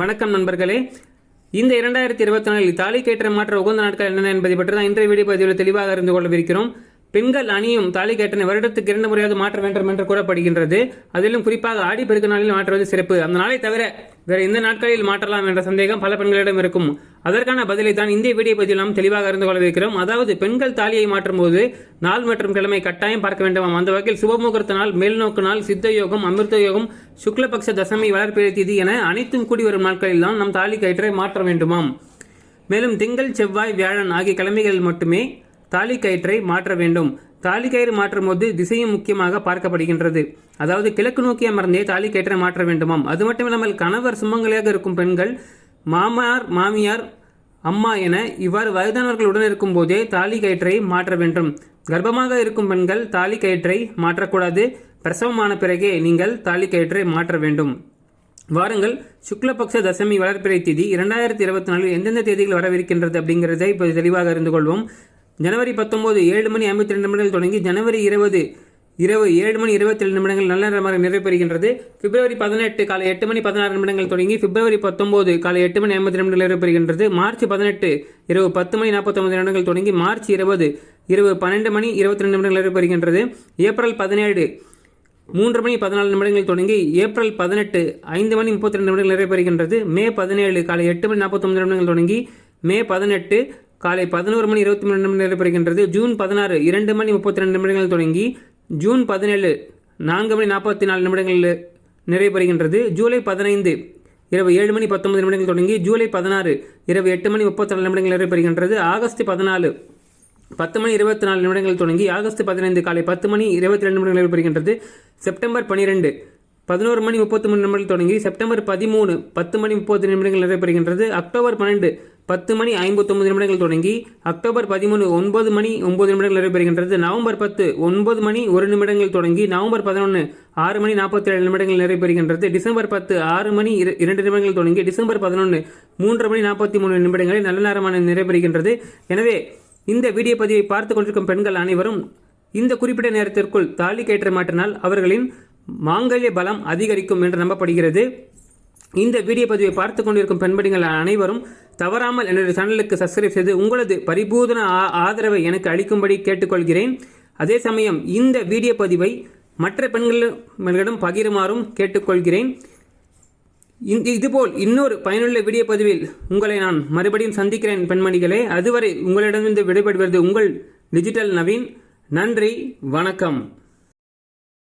வணக்கம் நண்பர்களே. இந்த இரண்டாயிரத்தி இருபத்தி நாலில் தாலி கேட்ட மாற்ற உகந்த நாட்கள் என்னென்ன என்பதை பற்றி தான் இன்றைய வீடியோ பதிவில் தெளிவாக அறிந்து கொள்ளவிருக்கிறோம். பெண்கள் அணியும் தாலி கட்டணை வருடத்துக்கு இரண்டு முறையாவது மாற்ற வேண்டும் என்று கூறப்படுகின்றது. அதிலும் குறிப்பாக ஆடிப்பெருக்கு நாளில் மாற்றுவது சிறப்பு. அந்த நாளை தவிர வேறு எந்த நாட்களில் மாற்றலாம் என்ற சந்தேகம் பல பெண்களிடம் இருக்கும். அதற்கான பதிலை தான் இந்த வீடியோ பதிவில் நாம் தெளிவாக அறிந்து கொள்ளவிருக்கிறோம் அதாவது பெண்கள் தாலியை மாற்றும் போது நாள் மற்றும் கிழமை கட்டாயம் பார்க்க வேண்டுமாம். அந்த வகையில் சுபமுகூர்த்த நாள் மேல்நோக்கு நாள் சித்த யோகம் அமிர்த யோகம் சுக்லபக்ஷ தசமி வளர்ப்பிறை திதி என அனைத்தும் கூடி வரும் நாட்களில் தான் நம் தாலி கயிற்றை மாற்ற வேண்டுமாம். மேலும் திங்கள் செவ்வாய் வியாழன் ஆகிய கிழமைகளில் மட்டுமே தாலி கயிற்றை மாற்ற வேண்டும். தாலி கயிறு மாற்றும் போது திசையும் முக்கியமாக பார்க்கப்படுகின்றது. அதாவது கிழக்கு நோக்கி அமர்ந்தே தாலி கயிற்றை மாற்ற வேண்டுமாம். அது மட்டுமில்லாமல் கணவர் சுமங்கலியாக இருக்கும் பெண்கள் மாமனார் மாமியார் அம்மா என இவ்வாறு வயதானவர்களுடன் இருக்கும்போதே இருக்கும் போதே தாலி கயிற்றை மாற்ற வேண்டும். கர்ப்பமாக இருக்கும் பெண்கள் தாலி கயிற்றை மாற்றக்கூடாது. பிரசவமான பிறகே நீங்கள் தாலி கயிற்றை மாற்ற வேண்டும். வாருங்கள் சுக்லபக்ஷ தசமி வளர்ப்பிறை திதி இரண்டாயிரத்தி இருபத்தி நாலில் எந்தெந்த தேதிகள் வரவிருக்கின்றது அப்படிங்கிறதை இப்போ தெளிவாக அறிந்து கொள்வோம். ஜனவரி பத்தொம்போது ஏழு மணி ஐம்பத்தி ரெண்டு நிமிடங்கள் தொடங்கி ஜனவரி இருபது இரவு ஏழு மணி இருபத்தி ரெண்டு நிமிடங்கள் நல்ல நேரமாக நிறைவேறுகின்றது பிப்ரவரி பதினெட்டு காலை எட்டு மணி பதினாறு நிமிடங்கள் தொடங்கி பிப்ரவரி பத்தொம்போது காலை எட்டு மணி ஐம்பத்தி நிமிடங்கள் நிறைவேறுகிறது மார்ச் பதினெட்டு இரவு பத்து மணி நாற்பத்தொம்பது நிமிடங்கள் தொடங்கி மார்ச் இருபது இரவு பன்னெண்டு மணி இருபத்தி ரெண்டு நிமிடங்கள் நிறைவேறுகின்றது ஏப்ரல் பதினேழு மூன்று மணி பதினாலு நிமிடங்கள் தொடங்கி ஏப்ரல் பதினெட்டு ஐந்து மணி முப்பத்தி ரெண்டு நிமிடங்கள் நிறைவேறுகின்றது மே பதினேழு காலை எட்டு மணி நாற்பத்தொம்பது நிமிடங்கள் தொடங்கி மே பதினெட்டு காலை பதினோரு மணி இருபத்தி மூணு நிமிடம் நடைபெறுகின்றது. ஜூன் பதினாறு இரண்டு மணி முப்பத்தி ரெண்டு நிமிடங்கள் தொடங்கி ஜூன் பதினேழு நான்கு மணி நாற்பத்தி நாலு நிமிடங்கள் நிறைவேறுகின்றது ஜூலை பதினைந்து இரவு ஏழு மணி பத்தொன்பது நிமிடங்கள் தொடங்கி ஜூலை பதினாறு இரவு எட்டு மணி முப்பத்தி நாலு நிமிடங்கள் நிறைவேறுகின்றது ஆகஸ்ட் பதினாலு பத்து மணி இருபத்தி நாலு நிமிடங்கள் தொடங்கி ஆகஸ்ட் பதினைந்து காலை பத்து மணி இருபத்தி ரெண்டு நிமிடங்கள் நிறைவேறுகின்றது செப்டம்பர் பனிரெண்டு பதினோரு மணி முப்பத்தி மூணு நிமிடங்கள் தொடங்கி செப்டம்பர் பதிமூணு பத்து மணி முப்பது நிமிடங்கள் நிறைவேறுகின்றது அக்டோபர் பன்னெண்டு பத்து மணி ஐம்பத்தொம்பது நிமிடங்கள் தொடங்கி அக்டோபர் பதிமூணு ஒன்பது மணி ஒன்பது நிமிடங்கள் நடைபெறுகின்றது. நவம்பர் பத்து ஒன்பது மணி ஒரு நிமிடங்கள் தொடங்கி நவம்பர் பதினொன்று ஆறு மணி நாற்பத்தி ஏழு நிமிடங்கள் நடைபெறுகின்றது. டிசம்பர் பத்து ஆறு மணி இரண்டு நிமிடங்கள் தொடங்கி டிசம்பர் பதினொன்று மூன்று மணி நாற்பத்தி மூணு நிமிடங்களில் நல்ல நேரமான நிறைவேறுகின்றது எனவே இந்த வீடியோ பதிவை பார்த்து கொண்டிருக்கும் பெண்கள் அனைவரும் இந்த குறிப்பிட்ட நேரத்திற்குள் தாலி கயிற்று மாற்றினால் அவர்களின் மாங்கல்ய பலம் அதிகரிக்கும் என்று நம்பப்படுகிறது. இந்த வீடியோ பதிவை பார்த்து கொண்டிருக்கும் பெண்படிகள் அனைவரும் தவறாமல் என்னுடைய சேனலுக்கு சப்ஸ்கிரைப் செய்து உங்களது பரிபூர்ண ஆதரவை எனக்கு அளிக்கும்படி கேட்டுக்கொள்கிறேன். அதே சமயம் இந்த வீடியோ பதிவை மற்ற பெண்களிடம் பகிருமாறும் கேட்டுக்கொள்கிறேன். இதுபோல் இன்னொரு பயனுள்ள வீடியோ பதிவில் உங்களை நான் மறுபடியும் சந்திக்கிறேன் பெண்மணிகளே. அதுவரை உங்களிடமிருந்து விடைபெறுவது உங்கள் டிஜிட்டல் நவீன். நன்றி வணக்கம்.